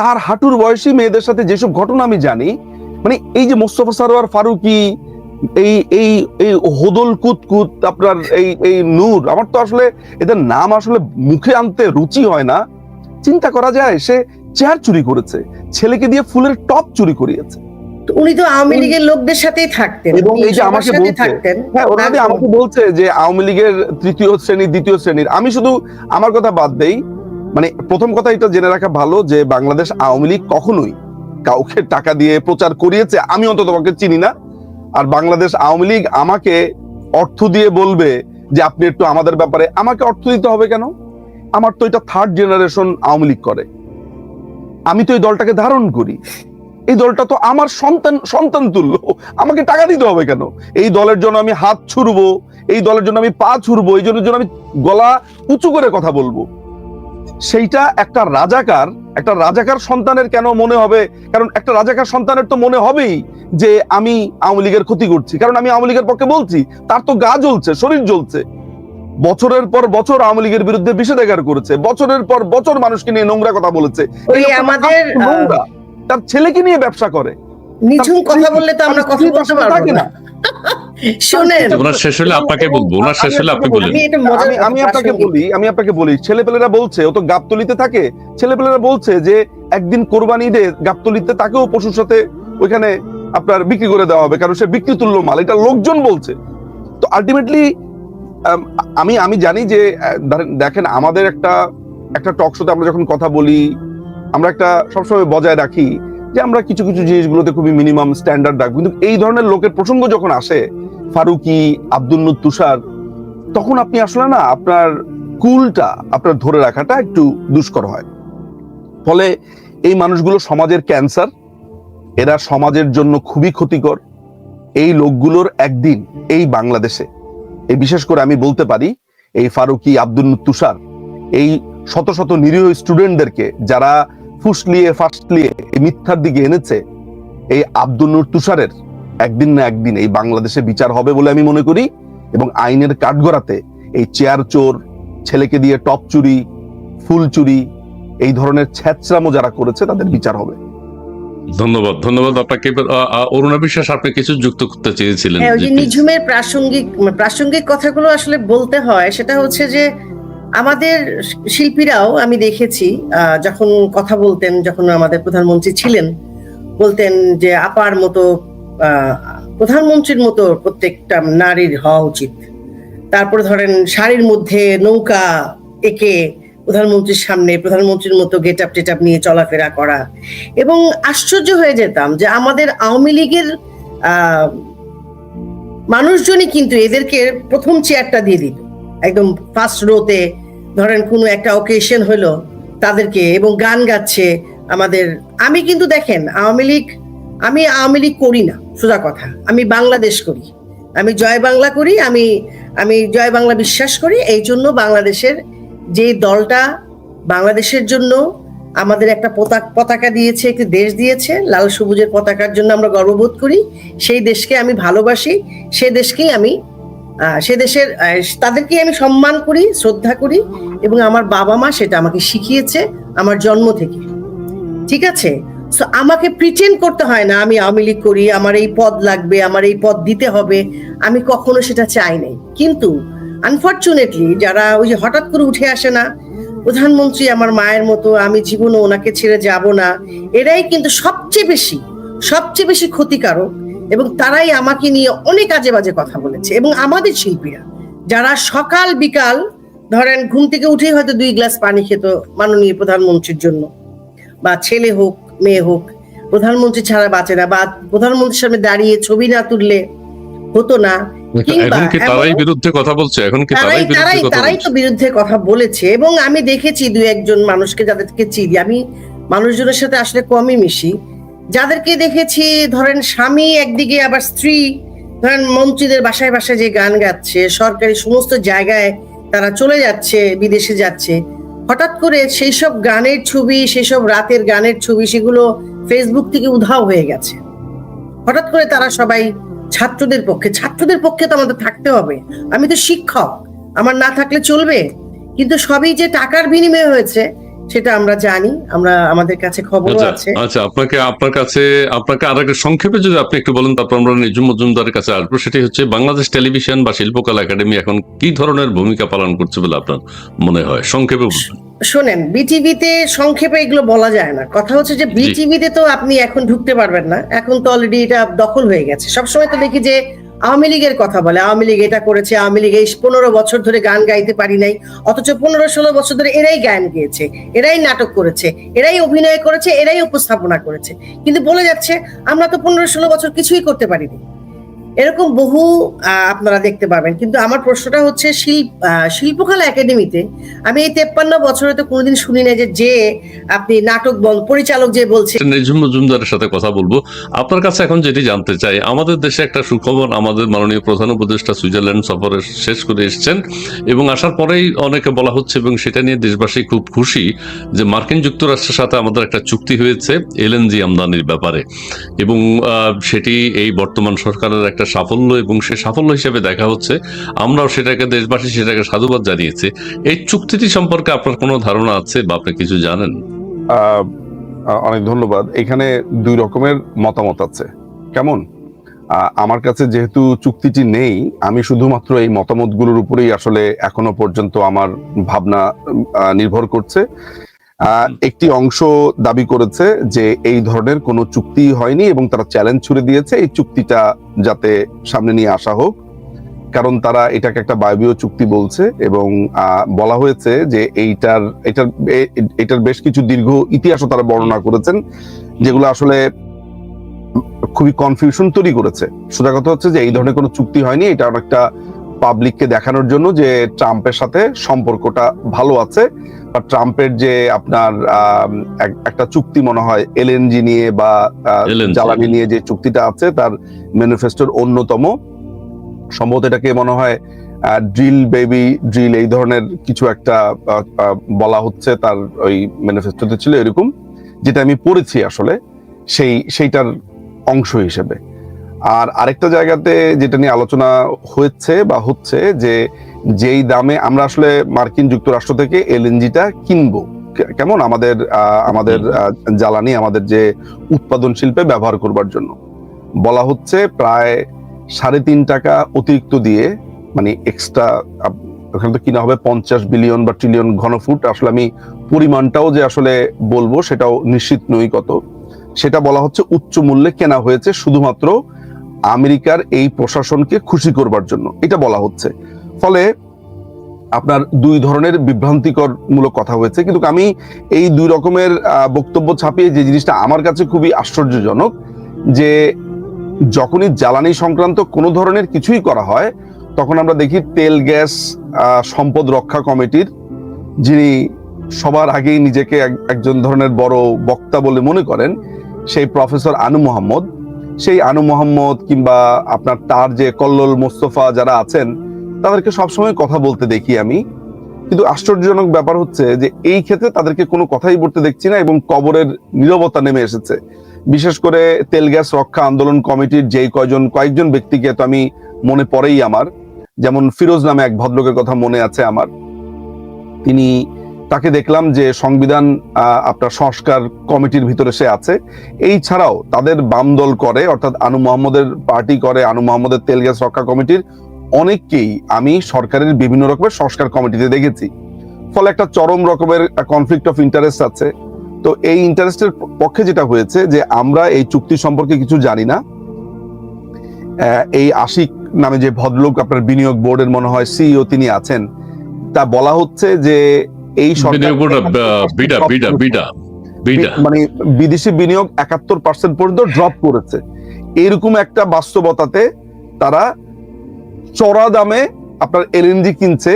তার হাঁটুর বয়সী মেয়েদের সাথে যেসব ঘটনা আমি জানি মানে এই যে মোস্তফা সারোয়ার ফারুকি এই এই এই হোদল কুতকুত আপনার এই এই নূর আমার তো আসলে এদের নাম আসলে মুখে আনতে রুচি হয় না। চিন্তা করা যায় সে চেয়ার চুরি করেছে ছেলেকে দিয়ে ফুলের টপ চুরি করিয়েছে। উনি তো আওয়ামী লীগের লোকদের সাথেই থাকতেন এবং এই যে আমাকে বলছে, হ্যাঁ ওনাদের আমাকে বলছে যে আওয়ামী লীগের তৃতীয় শ্রেণি দ্বিতীয় শ্রেণির আমি শুধু আমার কথা বাদ দেই মানে প্রথম কথা এটা জেনে রাখা ভালো যে বাংলাদেশ আওয়ামী লীগ কখনোই কাউকে টাকা দিয়ে প্রচার করিয়েছে, আমি অন্তত তোমাকে চিনি না। আর বাংলাদেশ আওয়ামী লীগ আমাকে অর্থ দিয়ে বলবে যে আপনি একটু আমাদের ব্যাপারে, আমাকে অর্থ দিতে হবে কেন? আমার তো এটা থার্ড জেনারেশন আওয়ামী লীগ করে। আমি তো এই দলটাকে ধারণ করি। এই দলটা তো আমার সন্তান সন্তান তুল্য। আমাকে টাকা দিতে হবে কেন? এই দলের জন্য আমি হাত ছুড়বো, এই দলের জন্য আমি পা ছুড়বো এই জন্য আমি গলা উঁচু করে কথা বলব। সেইটা একটা রাজাকার একটা রাজাকার সন্তানের কেন মনে হবে? কারণ একটা রাজাকার সন্তানের তো মনে হবেই যে আমি আওয়ামী লীগের ক্ষতি করছি। কারণ আমি আওয়ামী লীগের পক্ষে বলছি তার তো গা জ্বলছে শরীর জ্বলছে। বছরের পর বছর আওয়ামী লীগের বিরুদ্ধে বিষেধাগার করেছে। বছরের পর বছর মানুষকে নিয়ে নোংরা কথা বলেছে। আমাদের। তার ছেলেকে নিয়ে ব্যবসা করে। নিঝুম কথা বললে তো আমরা কথা বলতে পারব না। শোনেন। ওনার শেষ হলে আপনাকে বলব ওনার শেষ হলে আপনি বলেন আমি এটা মজার আমি আমি কথা আপনাকে বলি আমি আপনাকে বলি। ছেলেপেলেরা বলছে ও তো গাবতলিতে থাকে ছেলেপেলেরা বলছে যে একদিন কোরবানি ঈদে গাবতলিতে তাকেও পশুর সাথে ওইখানে আপনার বিক্রি করে দেওয়া হবে কারণ সে বিক্রি তুল্য মাল এটা লোকজন বলছে। তো আলটিমেটলি আমি আমি জানি যে দেখেন আমাদের একটা একটা টক শোতে আমরা যখন কথা বলি আমরা একটা সবসময় বজায় রাখি যে আমরা কিছু কিছু জিনিসগুলোতে খুবই মিনিমাম স্ট্যান্ডার্ড রাখব। কিন্তু এই ধরনের লোকের প্রসঙ্গ যখন আসে ফারুকি আব্দুল তুষার, তখন আপনি আসলে না আপনার কুলটা আপনার ধরে রাখাটা একটু দুষ্কর হয়। ফলে এই মানুষগুলো সমাজের ক্যান্সার, এরা সমাজের জন্য খুবই ক্ষতিকর। এই লোকগুলোর একদিন এই বাংলাদেশে, এই বিশেষ করে আমি বলতে পারি, এই ফারুকি আব্দুল তুষার, এই শত শত নিরীহ স্টুডেন্টদেরকে যারা ফুসলিয়ে, ফাসলিয়ে মিথ্যার দিকে এনেছে, এই আব্দুল তুষারের একদিন না একদিন এই বাংলাদেশে বিচার হবে বলে আমি মনে করি এবং আইনের কাঠগড়াতে এই চেয়ার চোর ছেলেকে দিয়ে টপ চুরি ফুল চুরি এই ধরনের ছ্যাচরামো যারা করেছে তাদের বিচার হবে। ধন্যবাদ ধন্যবাদ আপনাকে। অরুণা বিশ্বাস আপনি কিছু যুক্ত করতে চেয়েছিলেন। হ্যাঁ ওই যে নিঝুমের প্রাসঙ্গিক প্রাসঙ্গিক কথাগুলো আসলে বলতে হয় সেটা হচ্ছে যে আমাদের শিল্পীরাও আমি দেখেছি আহ, যখন কথা বলতেন যখন আমাদের প্রধানমন্ত্রী ছিলেন বলতেন যে আপার মতো প্রধানমন্ত্রীর মতো প্রত্যেকটা নারীর হওয়া উচিত। তারপরে ধরেন শাড়ির মধ্যে নৌকা এঁকে প্রধানমন্ত্রীর সামনে প্রধানমন্ত্রীর মতো গেট আপ টেট নিয়ে চলাফেরা করা। এবং আশ্চর্য হয়ে যেতাম যে আমাদের আওয়ামী লীগের মানুষজনই কিন্তু এদেরকে প্রথম চেয়ারটা দিয়ে দিত। একদম ফার্স্ট রোতে ধরেন কোনো একটা অকেশন হলো তাদেরকে এবং গান গাচ্ছে আমাদের। আমি কিন্তু দেখেন, আওয়ামী লীগ, আমি আওয়ামী লীগ করি না। সোজা কথা। আমি বাংলাদেশ করি। আমি জয় বাংলা করি, আমি আমি জয় বাংলা বিশ্বাস করি। এই জন্য বাংলাদেশের যে দলটা বাংলাদেশের জন্য আমাদের একটা পতাকা দিয়েছে, একটি দেশ দিয়েছে, লাল সবুজের পতাকার জন্য আমরা গর্ববোধ করি, সেই দেশকে আমি ভালোবাসি, সে দেশকেই আমি সে দেশের তাদেরকে আমি সম্মান করি, শ্রদ্ধা করি এবং আমার বাবা মা সেটা আমাকে শিখিয়েছে আমার জন্ম থেকে। ঠিক আছে? So, আমাকে প্রিটেন্ড করতে হয় না আমি আওয়ামী লীগ করি আমার এই পদ লাগবে আমার এই পদ দিতে হবে। আমি কখনো সেটা চাই নাই। কিন্তু আনফর্চুনেটলি যারা ওই যে হঠাৎ করে উঠে আসে না প্রধানমন্ত্রী আমার মায়ের মতো আমি জীবনে ওনাকে ছেড়ে যাব না এরাই কিন্তু সবচেয়ে বেশি সবচেয়ে বেশি ক্ষতিকারক এবং তারাই আমাকে নিয়ে অনেক আজে বাজে কথা বলেছে এবং আমাদের শিল্পীরা যারা সকাল বিকাল ধরেন ঘুম থেকে উঠেই হয়তো দুই গ্লাস পানি খেত মাননীয় প্রধানমন্ত্রীর জন্য বা ছেলে হোক মেয়ে হোক প্রধানমন্ত্রী ছাড়া বাঁচে না বা প্রধানমন্ত্রীর সামনে দাঁড়িয়ে ছবি না তুললে হতো না এখন কি তারাই বিরুদ্ধে কথা বলছে? এখন কি তারাই তারাই তারাই কথা তারাই বলছে? তো বিরুদ্ধে কথা বলেছে এবং আমি দেখেছি একজন মানুষকে যাদেরকে চিনি। আমি মানুষজনের সাথে আসলে কমই মিশি। যাদেরকে দেখেছি ধরেন স্বামী একদিকে আবার স্ত্রী ধরেন মন্ত্রীদের বাসায় বাসায় যে গান গাচ্ছে সরকারি সমস্ত জায়গায় তারা চলে যাচ্ছে বিদেশে যাচ্ছে। হঠাৎ করে সেই সব গানের ছবি, সেই সব রাতের গানের ছবি, সেগুলো ফেসবুক থেকে উধাও হয়ে গেছে। হঠাৎ করে তারা সবাই ছাত্রদের পক্ষে ছাত্রদের পক্ষে তো আমাদের থাকতে হবে। আমি তো শিক্ষক, আমার না থাকলে চলবে? কিন্তু সবই যে টাকার বিনিময়ে হয়েছে সেটা আমরা জানি আমরা আমাদের কাছে খবরও আচ্ছা আছে। আচ্ছা আপনাকে আপনার কাছে আপনাকে আর একটা সংক্ষেপে যদি আপনি একটু বলেন তারপর আমরা নিজুম মজুমদারের কাছে আসব সেটি হচ্ছে বাংলাদেশ টেলিভিশন বা শিল্পকলা একাডেমি এখন কি ধরনের ভূমিকা পালন করছে বলে আপনার মনে হয়? সংক্ষেপে। শোনেন বিটিভিতে সংক্ষেপে এগুলো বলা যায় না। কথা হচ্ছে যে বিটিভিতে তো আপনি এখন ঢুকতে পারবেন না। এখন তো অলরেডি এটা দখল হয়ে গেছে। সবসময় তো দেখি যে আওয়ামী লীগের কথা বলে, আওয়ামী লীগ এটা করেছে, আওয়ামী লীগ এই পনেরো বছর ধরে গান গাইতে পারি নাই, অথচ পনেরো ষোলো বছর ধরে এরাই গান গিয়েছে, এরাই নাটক করেছে, এরাই অভিনয় করেছে, এরাই উপস্থাপনা করেছে। কিন্তু বলে যাচ্ছে, আমরা তো পনেরো ষোলো বছর কিছুই করতে পারিনি। এরকম বহু আপনারা দেখতে পাবেন। কিন্তু আমার প্রশ্নটা হচ্ছে শিল্প শিল্পকলা একাডেমিতে আমি এই তেপ্পান্ন বছরে তো কোনোদিন শুনি না যে আপনি নাটক বল, পরিচালক যে বলছে। নিজুম মজুমদারের সাথে কথা বলব। আপনার কাছে এখন যেটি জানতে চাই, আমাদের দেশে একটা সুখবর, আমাদের মাননীয় প্রধান উপদেষ্টা সুইজারল্যান্ড সফরে শেষ করে এসেছেন এবং আসার পরেই অনেকে বলা হচ্ছে এবং সেটা নিয়ে দেশবাসী খুব খুশি যে মার্কিন যুক্তরাষ্ট্রের সাথে আমাদের একটা চুক্তি হয়েছে এলএনজি আমদানির ব্যাপারে। এবং সেটি এই বর্তমান সরকারের একটা সাফল্য এবং সে সাফল্য হিসেবে দেখা হচ্ছে। আমরাও সেটাকে, দেশবাসী সেটাকে সাধুবাদ জানিয়েছে। এই চুক্তিটি সম্পর্কে আপনার কোনো ধারণা আছে বা আপনি কিছু জানেন? অনেক ধন্যবাদ। এখানে দুই রকমের মতামত আছে। কেমন? আমার কাছে যেহেতু চুক্তিটি নেই, আমি শুধুমাত্র এই মতামতগুলোর উপরেই আসলে এখনও পর্যন্ত আমার ভাবনা নির্ভর করছে। একটি অংশ দাবি করেছে যে এই ধরনের কোনো চুক্তি হয়নি এবং তারা চ্যালেঞ্জ ছুড়ে দিয়েছে। এই চুক্তিটা যাতে সামনে নিয়ে আসা হোক। কারণ তারা এটাকে একটা বায়বীয় চুক্তি বলছে এবং বলা হয়েছে যে এইটার, এটার এটার বেশ কিছু দীর্ঘ ইতিহাসও তারা বর্ণনা করেছেন, যেগুলো আসলে খুবই কনফিউশন তৈরি করেছে। সোজা কথা হচ্ছে যে এই ধরনের কোনো চুক্তি হয়নি। এটা অনেকটা পাবলিককে দেখানোর জন্য যে ট্রাম্পের সাথে সম্পর্কটা ভালো আছে। ট্রাম্পের যে আপনার একটা চুক্তি মনে হয় এলএনজি নিয়ে বা জ্বালানি নিয়ে যে চুক্তিটা আছে তার ম্যানিফেস্টোর অন্যতম। সম্ভবত এটাকে মনে হয় ড্রিল বেবি ড্রিল এই ধরনের কিছু একটা বলা হচ্ছে তার ওই ম্যানিফেস্টোতে ছিল এরকম যেটা আমি পড়েছি আসলে সেই সেইটার অংশ হিসেবে। আর আরেকটা জায়গাতে যেটা নিয়ে আলোচনা হয়েছে বা হচ্ছে যে যেই দামে আমরা আসলে মার্কিন যুক্তরাষ্ট্র থেকে এলএনজিটা কিনবো। কেমন? আমাদের আমাদের জ্বালানি আমাদের যে উৎপাদন শিল্পে ব্যবহার করবার জন্য। বলা হচ্ছে প্রায় সাড়ে তিন টাকা অতিরিক্ত দিয়ে মানে এক্সট্রা ওখানে তো কিনা হবে পঞ্চাশ বিলিয়ন বা ট্রিলিয়ন ঘনফুট। আসলে আমি পরিমাণটাও যে আসলে বলব সেটাও নিশ্চিত নই কত। সেটা বলা হচ্ছে উচ্চ মূল্যে কেনা হয়েছে শুধুমাত্র আমেরিকার এই প্রশাসনকে খুশি করবার জন্য। এটা বলা হচ্ছে। ফলে আপনার দুই ধরনের বিভ্রান্তিকর মূলক কথা হয়েছে। কিন্তু আমি এই দুই রকমের বক্তব্য ছাপিয়ে যে জিনিসটা আমার কাছে খুবই আশ্চর্যজনক, যে যখনই জ্বালানি সংক্রান্ত কোনো ধরনের কিছুই করা হয়, তখন আমরা দেখি তেল, গ্যাস সম্পদ রক্ষা কমিটির যিনি সবার আগেই নিজেকে এক- একজন ধরনের বড় বক্তা বলে মনে করেন, সেই প্রফেসর আনু মোহাম্মদ। সেই আনু মোহাম্মদ কিংবা আপনার তার যে কল্লোল মোস্তফা যারা আছেন তাদেরকে সবসময় কথা বলতে দেখি আমি। কিন্তু আশ্চর্যজনক ব্যাপার হচ্ছে যে এই ক্ষেত্রে তাদেরকে কোনো কথাই বলতে দেখছি না এবং কবরের নীরবতা নেমে এসেছে। বিশেষ করে তেল গ্যাস রক্ষা আন্দোলন কমিটির যেই কয়জন, কয়েকজন ব্যক্তিকে তো আমি মনে পড়েই আমার। যেমন ফিরোজ নামে এক ভদ্রলোকের কথা মনে আছে আমার। তিনি তাকে দেখলাম যে সংবিধান আপনার সংস্কার কমিটির ভিতরে সে আছে। এই ছাড়াও তাদের বাম দল করে, অর্থাৎ আনু মোহাম্মদের পার্টি করে আনু মোহাম্মদের তেল গ্যাস রক্ষা কমিটির অনেককেই আমি সরকারের বিভিন্ন রকমের সংস্কার কমিটিতে দেখেছি। ফলে একটা চরম রকমের কনফ্লিক্ট অফ ইন্টারেস্ট আছে। তো এই ইন্টারেস্টের পক্ষে যেটা হয়েছে যে আমরা এই চুক্তি সম্পর্কে কিছু জানি না। এই আশিক নামে যে ভদ্রলোক আপনার বিনিয়োগ বোর্ডের মনে হয় সিইও তিনি আছেন তা বলা হচ্ছে যে এই মানে বিদেশি বিনিয়োগ একাত্তর পার্সেন্ট পর্যন্ত ড্রপ করেছে। এরকম একটা বাস্তবতাতে তারা চড়া দামে আপনার এলএনজি কিনছে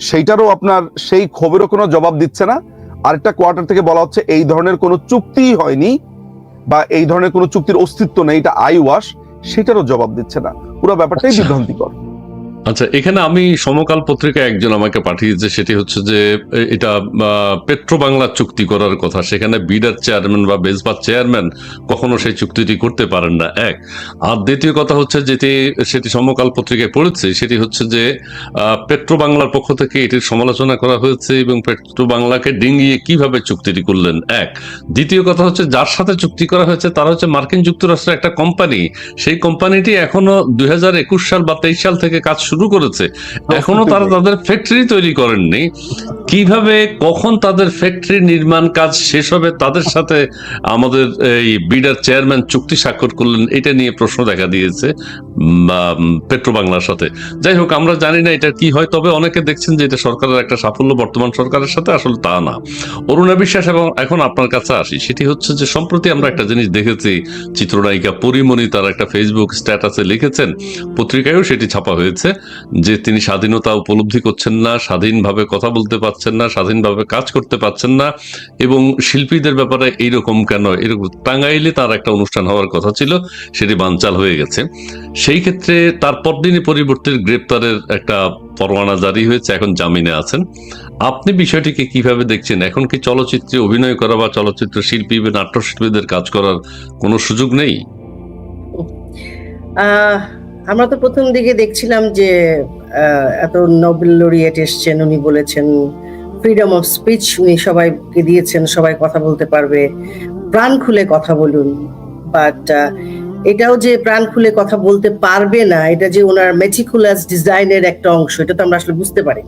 সেইটারও আপনার সেই ক্ষোভেরও কোনো জবাব দিচ্ছে না। আরেকটা কোয়ার্টার থেকে বলা হচ্ছে এই ধরনের কোনো চুক্তিই হয়নি বা এই ধরনের কোনো চুক্তির অস্তিত্ব নেই এটা আই ওয়াশ সেটারও জবাব দিচ্ছে না। পুরো ব্যাপারটাই আচ্ছা। বিভ্রান্তিকর। আচ্ছা এখানে আমি সমকাল পত্রিকা একজন আমাকে পাঠিয়েছে, সেটি হচ্ছে যে এটা পেট্রো বাংলা চুক্তি করার কথা। সেখানে বিডার চেয়ারম্যান বা বেসবার চেয়ারম্যান কখনো সেই চুক্তিটি করতে পারেন না। এক, আর দ্বিতীয় কথা হচ্ছে যেটি, সেটি সমকাল পত্রিকায় পড়েছে, সেটি হচ্ছে যে পেট্রো বাংলার পক্ষ থেকে এটির সমালোচনা করা হয়েছে এবং পেট্রো বাংলাকে ডিঙ্গিয়ে কীভাবে চুক্তিটি করলেন। এক, দ্বিতীয় কথা হচ্ছে যার সাথে চুক্তি করা হয়েছে, তারা হচ্ছে মার্কিন যুক্তরাষ্ট্রের একটা কোম্পানি। সেই কোম্পানিটি এখনও দুই হাজার একুশ সাল বা তেইশ সাল থেকে কাজ শুরু করেছে। এখনও তারা তাদের ফ্যাক্টরি তৈরি করেননি। কীভাবে কখন তাদের ফ্যাক্টরি নির্মাণ কাজ শেষ হবে তাদের সাথে আমাদের এই বিডার চেয়ারম্যান চুক্তি স্বাক্ষর করলেন এটা নিয়ে প্রশ্ন দেখা দিয়েছে পেট্রো বাংলার সাথে। যাই হোক আমরা জানি না এটা কি হয় তবে অনেকে দেখছেন যে এটা সরকারের একটা সাফল্য বর্তমান সরকারের সাথে আসলে তা না। অরুণা বিশ্বাস এবং এখন আপনার কাছে আসি সেটি হচ্ছে যে সম্প্রতি আমরা একটা জিনিস দেখেছি চিত্রনায়িকা পরিমণি তার একটা ফেসবুক স্ট্যাটাসে লিখেছেন পত্রিকায়ও সেটি ছাপা হয়েছে। যে তিনি স্বাধীনতা উপলব্ধি করছেন না, স্বাধীনভাবে কথা বলতে পারছেন না, স্বাধীনভাবে কাজ করতে পারছেন না, এবং শিল্পীদের ব্যাপারে এইরকম কেন? এরকম টাঙ্গাইলে তার একটা অনুষ্ঠান হওয়ার কথা ছিল, সেটি বানচাল হয়ে গেছে। সেই ক্ষেত্রে তার পরদিনই পরিবর্তে গ্রেপ্তারের একটা পরোয়ানা জারি হয়েছে, এখন জামিনে আছেন। আপনি বিষয়টিকে কীভাবে দেখছেন? এখন কি চলচ্চিত্রে অভিনয় করা বা চলচ্চিত্র শিল্পী বা নাট্যশিল্পীদের কাজ করার কোনো সুযোগ নেই? আমরা তো প্রথম দিকে দেখছিলাম যে এত নোবেল লরিয়েট এসছেন, উনি বলেছেন ফ্রিডম অফ স্পিচ উনি সবাইকে দিয়েছেন, সবাই কথা বলতে পারবে। প্রাণ খুলে কথা বলুন। বাট এটাও যে প্রাণ খুলে কথা বলতে পারবে না, এটা যে ওনার মেটিকুলাস ডিজাইনের একটা অংশ, এটা তো আমরা আসলে বুঝতে পারি